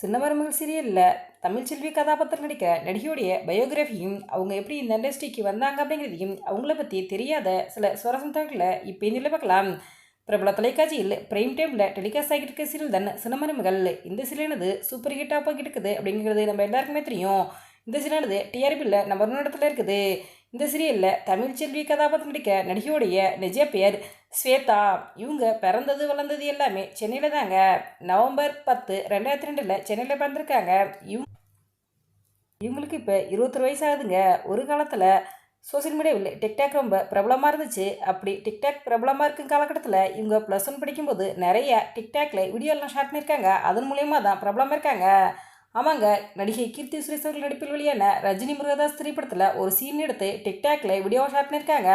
சின்ன மருமகள் சீரியலில் தமிழ் செல்வி கதாபாத்திரம் நடிக்க நடிகையுடைய பயோகிராஃபியும் அவங்க எப்படி இந்த இண்டஸ்ட்ரிக்கு வந்தாங்க அப்படிங்கிறதையும் அவங்கள பற்றி தெரியாத சில சுவாரஸ்யம் தகவல்களை இப்போ இந்த பார்க்கலாம். பிரபல தொலைக்காட்சியில் பிரைம் டைமில் டெலிகாஸ்ட் ஆகிட்டு இருக்க சீரியல் தான் சின்ன மருமகள் இந்த சீரியலானது சூப்பர் ஹிட்டாக போய்கிட்டு இருக்குது அப்படிங்கிறது நம்ம எல்லாருக்குமே தெரியும். இந்த சீரியலானது டிஆர்பியில் நம்பர் ஒன்று இடத்துல இருக்குது. இந்த சீரியலில் தமிழ் செல்வி கதாபாத்திரம் நடிக்க நடிகையுடைய நிஜ பெயர் ஸ்வேதா இவங்க பிறந்தது வளர்ந்தது எல்லாமே சென்னையில் தாங்க. நவம்பர் பத்து ரெண்டாயிரத்தி ரெண்டில் சென்னையில் பிறந்திருக்காங்க. இவ் இவங்களுக்கு இப்போ இருபத்தொரு வயசு ஆகுதுங்க ஒரு காலத்தில் சோசியல் மீடியாவில் டிக்டாக் ரொம்ப பிரபலமாக இருந்துச்சு. அப்படி டிக்டாக் பிரபலமாக இருக்கும் காலகட்டத்தில் இவங்க ப்ளஸ் ஒன் படிக்கும்போது நிறைய டிக்டாக்ல வீடியோலாம் ஷார்ட் பண்ணியிருக்காங்க அதன் மூலியமாக தான் பிரபலமாக இருக்காங்க. ஆமாங்க நடிகை கீர்த்தி சுரேஷ் அவர்கள் நடிப்பில் வெளியான ரஜினி முருகதாஸ் திரைப்படத்தில் ஒரு சீன் எடுத்து டிக்டாக்ல வீடியோவை ஷார்ட் பண்ணியிருக்காங்க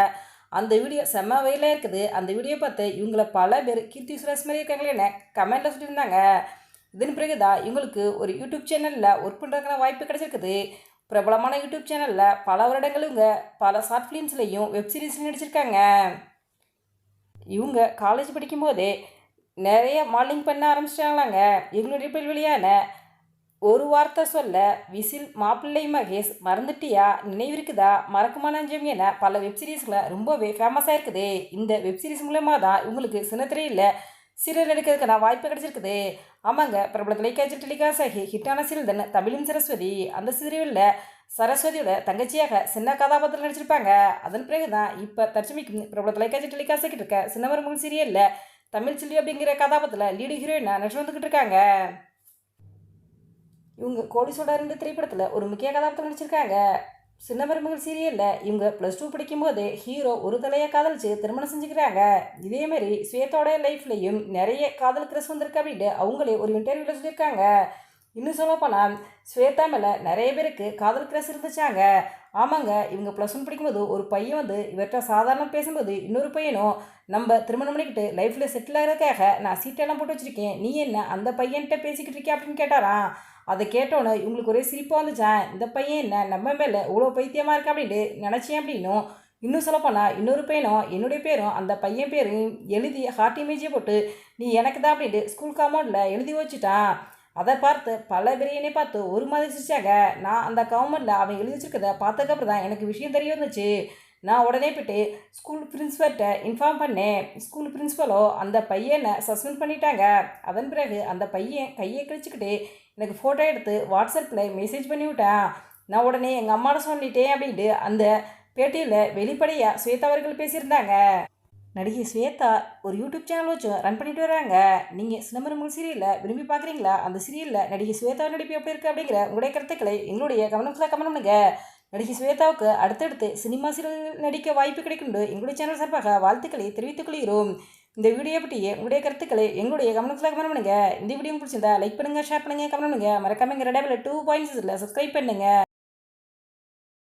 அந்த வீடியோ செம்ம வயலாக இருக்குது. அந்த வீடியோ பார்த்து இவங்கள பல பேர் கீர்த்தி சுரேஷ் மாதிரி இருக்காங்களேன்னு கமெண்ட்டில் சொல்லியிருந்தாங்க. இதன் பிறகு தான் இவங்களுக்கு ஒரு யூடியூப் சேனலில் ஒர்க் பண்ணுறதுக்கான வாய்ப்பு கிடச்சிருக்குது. பிரபலமான யூடியூப் சேனலில் பல வருடங்கள் இவங்க பல ஷார்ட் ஃபிலிம்ஸ்லேயும் வெப்சீரிஸ்லையும் நடிச்சிருக்காங்க. இவங்க காலேஜ் படிக்கும்போதே நிறைய மாடலிங் பண்ண ஆரம்பிச்சிட்டாங்களாங்க. இவங்களுடைய பேர் வெளியான ஒரு வார்த்தை சொல்ல விசில் மாப்பிள்ளை மகேஷ் மறந்துட்டியா? நினைவிருக்குதா? மறக்குமா நஞ்சம் என பல வெப்சீரிஸ்களை ரொம்பவே ஃபேமஸாக இருக்குது. இந்த வெப்சீரிஸ் மூலயமா தான் இவங்களுக்கு சின்னத்திரையில் சீரியல் நடிக்கிறதுக்கான வாய்ப்பு கிடைச்சிருக்குது. ஆமாங்க பிரபல தொலைக்காட்சி டெலிகாசாகி ஆகி ஹிட்டான சீரியல் தானே தமிழும் சரஸ்வதி. அந்த சீரியலில் சரஸ்வதியோட தங்கச்சியாக சின்ன கதாபாத்திரம் நடிச்சிருப்பாங்க. அதன் பிறகு தான் இப்போ தற்சமைக்கும் பிரபல தொலைக்காட்சி டெலிகாஸ்ட் இருக்க இருக்க சின்னமருமகள் சீரியலில் தமிழ் செல்வி அப்படிங்கிற கதாபாத்திரத்தில் லீடு ஹீரோயினாக நடிச்சு வந்துக்கிட்டு இருக்காங்க. இவங்க கோடிசோடா ரெண்டு திரைப்படத்தில் ஒரு முக்கிய கதாபாத்திரம் நடிச்சிருக்காங்க. சின்ன மருமகள் சீரியலில் இவங்க ப்ளஸ் டூ படிக்கும்போது ஹீரோ ஒரு தலையை காதலிச்சு திருமணம் செஞ்சுக்கிறாங்க. இதேமாரி ஸ்வேத்தோட லைஃப்லையும் நிறைய காதல் கிரஸ் வந்திருக்கு அப்படின்ட்டு அவங்களே ஒரு இன்டர்வியூவில் சொல்லியிருக்காங்க. இன்னும் சொல்லப்போனால் ஸ்வேதா மேலே நிறைய பேருக்கு காதல் கிரஸ் இருந்துச்சாங்க. ஆமாங்க இவங்க ப்ளஸ் ஒன் படிக்கும்போது ஒரு பையன் வந்து இவர்கிட்ட சாதாரண பேசும்போது இன்னொரு பையனும் நம்ம திருமணம் பண்ணிக்கிட்டு லைஃப்பில் செட்டில் ஆகிறதுக்காக நான் சீட்டெல்லாம் போட்டு வச்சுருக்கேன். நீ என்ன அந்த பையன்கிட்ட பேசிக்கிட்டு இருக்கியா அப்படின்னு கேட்டாராம். அதை கேட்டோன்னே இவங்களுக்கு ஒரே சிரிப்பாக வந்துச்சான் இந்த பையன் என்ன? நம்ம மேலே இவ்வளோ பைத்தியமாக இருக்கா? அப்படின்ட்டு நினச்சேன் அப்படின்னும். இன்னும் சொல்லப்போனால் இன்னொரு பையனும் என்னுடைய பேரும் அந்த பையன் பேரும் எழுதி ஹார்ட் இமேஜே போட்டு நீ எனக்கு தான் அப்படின்ட்டு ஸ்கூல் காம்பவுண்டில் எழுதி வச்சுட்டான் அதை பார்த்து பல பிரியனே பார்த்து ஒரு மாதிரி சிரிச்சாங்க. நான் அந்த கவர்மெண்ட்டில் அவன் எழுதி வச்சிருக்கதை பார்த்ததுக்கப்புறம் தான் எனக்கு விஷயம் தெரிய வந்துச்சு. நான் உடனே போய்ட்டு ஸ்கூல் பிரின்ஸிபல்கிட்ட இன்ஃபார்ம் பண்ணேன். ஸ்கூல் பிரின்ஸிபலோ அந்த பையனை சஸ்பெண்ட் பண்ணிட்டாங்க. அதன் பிறகு அந்த பையன் கையை கழிச்சுக்கிட்டு எனக்கு ஃபோட்டோ எடுத்து வாட்ஸ்அப்பில் மெசேஜ் பண்ணிவிட்டேன் நான் உடனே எங்கள் அம்மாட்ட சொல்லிட்டேன் அப்படின்ட்டு அந்த பேட்டியில் வெளிப்படையாக ஸ்வேதா அவர்கள் பேசியிருந்தாங்க. நடிகை ஸ்வேதா ஒரு யூடியூப் சேனல் வச்சும் ரன் பண்ணிட்டு வராங்க. நீங்கள் சினிமரமுல் சீரியலில் விரும்பி பார்க்குறீங்களா அந்த சீரியலில் நடிகை ஸ்வேதா நடிப்பு எப்படி இருக்குது அப்படிங்கிற உங்களுடைய கருத்துக்களை எங்களுடைய கவனத்தில் கவனம் பண்ணுங்கள் நடிகை ஸ்வேதாவுக்கு அடுத்தடுத்து சினிமா சீரியல் நடிக்க வாய்ப்பு கிடைக்கும் எங்களுடைய சேனல் சார்பாக வாழ்த்துக்களை தெரிவித்துக் கொள்கிறோம். இந்த வீடியோ பற்றிய உங்களுடைய கருத்துக்களை எங்களுடைய கவனத்தில் கவனம் பண்ணுங்கள் இந்த வீடியோ பிடிச்சிருந்தா லைக் பண்ணுங்கள் ஷேர் பண்ணுங்கள் கவனம் பண்ணுங்கள் மறக்காம எங்கள் ரெடாபில் டூ பாயிண்ட்ஸில் சப்ஸ்கிரைப் பண்ணுங்கள்